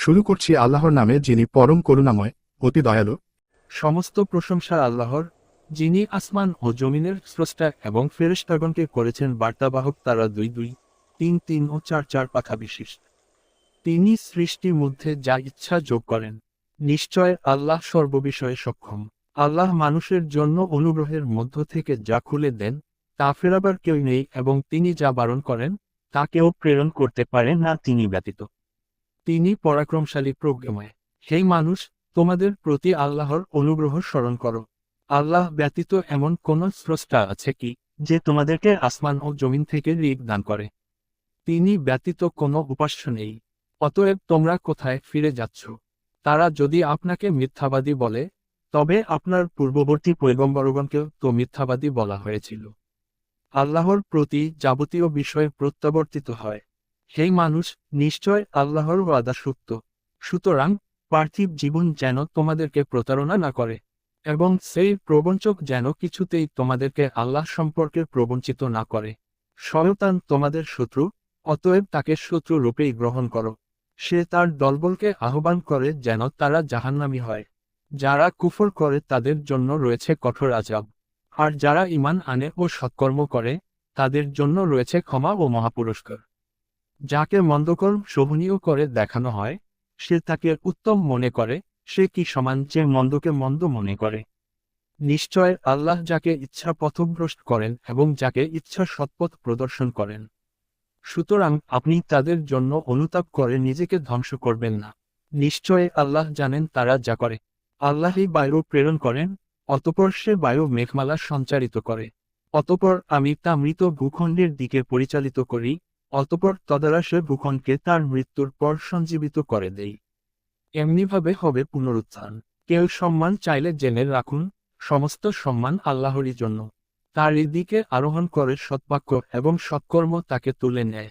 শুরু করছি আল্লাহর নামে যিনি পরম করুণাময়, অতি দয়ালু। সমস্ত প্রশংসা আল্লাহর, যিনি আসমান ও জমিনের স্রষ্টা এবং ফেরেশতাগণকে করেছেন বার্তাবাহক তারা দুই দুই তিন তিন ও চার চার পাখা বিশিষ্ট। তিনি সৃষ্টির মধ্যে যা ইচ্ছা যোগ করেন, নিশ্চয় আল্লাহ সর্ববিষয়ে সক্ষম। আল্লাহ মানুষের জন্য অনুগ্রহের মধ্য থেকে যা খুলে দেন, তা ফেরাবার কেউ নেই এবং তিনি যা বারণ করেন, তা কেউ প্রেরণ করতে পারে না, তিনি ব্যতীত। তিনি পরাক্রমশালী প্রজ্ঞময়। সেই মানুষ, তোমাদের প্রতি আল্লাহর অনুগ্রহ স্মরণ করো। আল্লাহ ব্যতীত এমন কোন স্রষ্টা আছে কি, যে তোমাদেরকে আসমান ও জমিন থেকে ঋগ দান করে? তিনি ব্যতীত কোনো উপাস্য নেই। অতএব তোমরা কোথায় ফিরে যাচ্ছ? তারা যদি আপনাকে মিথ্যাবাদী বলে, তবে আপনার পূর্ববর্তী পৈগম্বরগণকেও তো মিথ্যাবাদী বলা হয়েছিল। আল্লাহর প্রতি যাবতীয় বিষয়ে প্রত্যাবর্তিত হয়। সেই মানুষ নিশ্চয় আল্লাহর ওয়াদা সত্য। সুতরাং, পার্থিব জীবন যেন তোমাদেরকে প্রতারণা না করে, এবং সেই প্রবঞ্চক যেন কিছুতেই তোমাদেরকে আল্লাহ সম্পর্কে প্রবঞ্চিত না করে। শয়তান তোমাদের শত্রু, অতএব তাকে শত্রু রূপেই গ্রহণ করো। সে তার দলবলকে আহ্বান করে যেন তারা জাহান্নামি হয়। যারা কুফর করে তাদের জন্য রয়েছে কঠোর আজাব আর যারা ইমান আনে ও সৎকর্ম করে, তাদের জন্য রয়েছে ক্ষমা ও মহাপুরস্কার। যাকে মন্দকর্ম শোভনীয় করে দেখানো হয়, সে তাকে উত্তম মনে করে, সে কি সমান যে মন্দকে মন্দ মনে করে? নিশ্চয় আল্লাহ যাকে ইচ্ছা পথভ্রষ্ট করেন এবং যাকে ইচ্ছা সৎপথ প্রদর্শন করেন। সুতরাং আপনি তাদের জন্য অনুতাপ করে নিজেকে ধ্বংস করবেন না। নিশ্চয় আল্লাহ জানেন তারা যা করে। আল্লাহই বায়ু প্রেরণ করেন, অতপর সে বায়ু মেঘমালা সঞ্চারিত করে। অতপর আমি তা মৃত ভূখণ্ডের দিকে পরিচালিত করি অতপর তদারা সে ভূখণ্ডকে তার মৃত্যুর পর সঞ্জীবিত করে দেই। এমনিভাবে হবে পুনরুত্থান। কেউ সম্মান চাইলে জেনে রাখুন, সমস্ত সম্মান আল্লাহরই জন্য। তার দিকে আরোহণ করে সৎবাক্য এবং সৎকর্ম তাকে তুলে নেয়।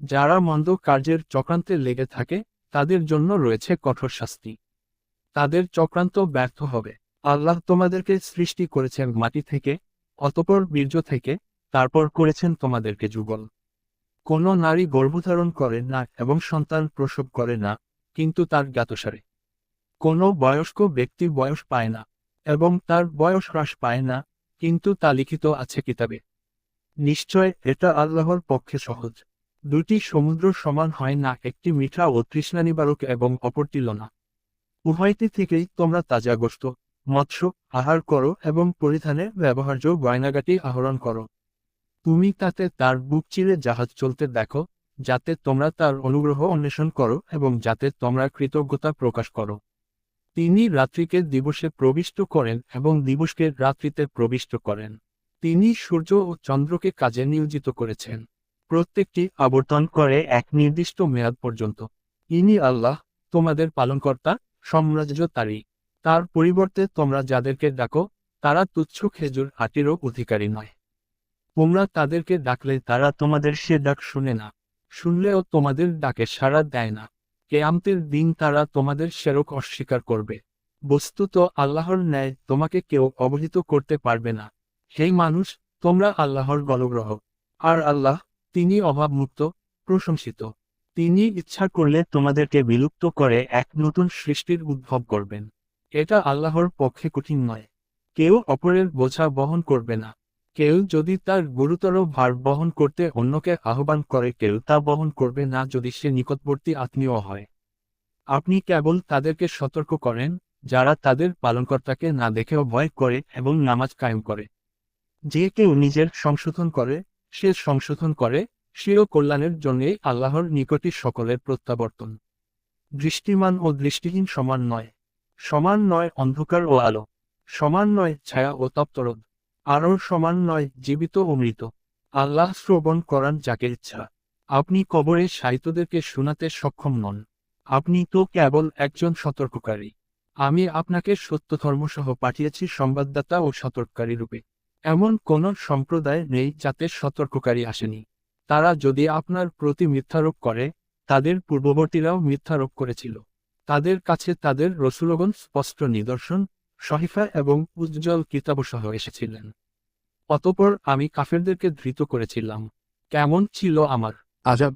যারা মন্দ কার্যের চক্রান্তে লেগে থাকে, তাদের জন্য রয়েছে কঠোর শাস্তি। তাদের চক্রান্ত ব্যর্থ হবে। আল্লাহ তোমাদেরকে সৃষ্টি করেছেন মাটি থেকে, অতপর বীর্য থেকে, তারপর করেছেন তোমাদেরকে যুগল। কোনো নারী গর্ভধারণ করে না এবং সন্তান প্রসব করে না, কিন্তু তার জ্ঞাতসারে। কোনো বয়স্ক ব্যক্তি বয়স পায় না এবং তার বয়স হ্রাস পায় না, কিন্তু তা লিখিত আছে কিতাবে। নিশ্চয় এটা আল্লাহর পক্ষে সহজ। দুটি সমুদ্র সমান হয় না, একটি মিঠা ও তৃষ্ণা নিবারক এবং অপরটি লোনা উভয়টি থেকেই তোমরা তাজা গোস্ত মৎস্য, আহার করো এবং পরিধানে ব্যবহার্য গয়নাগাটি আহরণ করো। তুমি তাতে তার বুক চিরে জাহাজ চলতে দেখো, যাতে তোমরা তার অনুগ্রহ অন্বেষণ করো এবং যাতে তোমরা কৃতজ্ঞতা প্রকাশ করো। তিনি রাত্রিকে দিবসে প্রবিষ্ট করেন এবং দিবসকে রাত্রিতে প্রবিষ্ট করেন। তিনি সূর্য ও চন্দ্রকে কাজে নিয়োজিত করেছেন। প্রত্যেকটি আবর্তন করে এক নির্দিষ্ট মেয়াদ পর্যন্ত। ইনি আল্লাহ, তোমাদের পালনকর্তা সাম্রাজ্য তারই তার পরিবর্তে তোমরা যাদেরকে ডাকো, তারা তুচ্ছ খেজুর হাটিরও অধিকারী নয়। তোমরা তাদেরকে ডাকলে তারা তোমাদের সে ডাক শুনে না। শুনলেও তোমাদের ডাকে সাড়া দেয় না। কেয়ামতের দিন তারা তোমাদের সেরক অস্বীকার করবে। বস্তুত আল্লাহর ন্যায় তোমাকে কেউ অবহিত করতে পারবে না। সেই মানুষ, তোমরা আল্লাহর গলগ্রহ আর আল্লাহ, তিনি অভাবমুক্ত, প্রশংসিত। তিনি ইচ্ছা করলে তোমাদেরকে বিলুপ্ত করে এক নতুন সৃষ্টির উদ্ভব করবেন। এটা আল্লাহর পক্ষে কঠিন নয়। কেউ অপরের বোঝা বহন করবে না। কেউ যদি তার গুরুতর ভার বহন করতে অন্যকে আহ্বান করে, কেউ তা বহন করবে না যদি সে নিকটবর্তী আত্মীয় হয়। আপনি কেবল তাদেরকে সতর্ক করেন, যারা তাদের পালনকর্তাকে না দেখেও ভয় করে এবং নামাজ কায়েম করে। যে কেউ নিজের সংশোধন করে, সে সংশোধন করে, সেও কল্যাণের জন্যেই আল্লাহর নিকটই সকলের প্রত্যাবর্তন। দৃষ্টিমান ও দৃষ্টিহীন সমান নয়। সমান নয় অন্ধকার ও আলো। সমান নয় ছায়া ও তপ্তরদ আরও সমান নয়, জীবিত ও মৃত। আল্লাহ শ্রবণ করান যাকে ইচ্ছা। আপনি কবরে সাহিত্যদেরকে শোনাতে সক্ষম নন। আপনি তো কেবল একজন সতর্ককারী। আমি আপনাকে সত্য ধর্মসহ পাঠিয়েছি সংবাদদাতা ও সতর্ককারী রূপে। এমন কোন সম্প্রদায় নেই যাতে সতর্ককারী আসেনি। তারা যদি আপনার প্রতি মিথ্যারোপ করে, তাদের পূর্ববর্তীরাও মিথ্যারোপ করেছিল। তাদের কাছে তাদের রসুলগণ স্পষ্ট নিদর্শন সহিফা এবং উজ্জ্বল কিতাবসহ এসেছিলেন। অতপর আমি কাফেরদেরকে ধৃত করেছিলাম। কেমন ছিল আমার আজাব